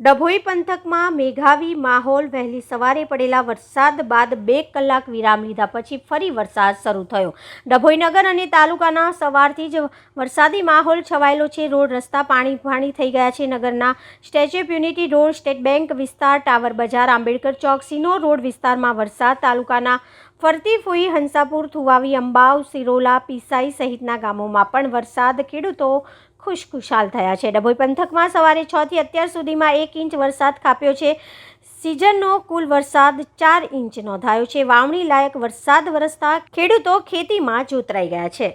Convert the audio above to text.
ડભોઈ પંથકમાં મેઘાવી માહોલ વહેલી સવારે પડેલા વરસાદ બાદ બે કલાક વિરામ લીધા પછી ફરી વરસાદ શરૂ થયો. ડભોઈ નગર અને તાલુકાના સવારથી જ વરસાદી માહોલ છવાયેલો છે. રોડ, રસ્તા, પાણી પાણી થઈ ગયા છે. નગરના statue of unity road, state bank વિસ્તાર, ટાવર બજાર, આંબેડકર ચોક, સિનો રોડ વિસ્તારમાં વરસાદ, તાલુકાના ફરતી ફૂઈ, હંસાપુર, થુવાવી, અંબાવ, સિરોલા, પીસાઈ સહિતના ગામોમાં પણ વરસાદ, ખેડૂતો ખુશખુશાલ થયા છે. ડભોઈ પંથકમાં સવારે છ થી અત્યાર સુધીમાં એક ઇંચ વરસાદ ખાપ્યો છે. સિઝનનો કુલ વરસાદ ચાર ઇંચ નોંધાયો છે. વાવણી લાયક વરસાદ વરસતા ખેડૂતો ખેતીમાં જોતરાઈ ગયા છે.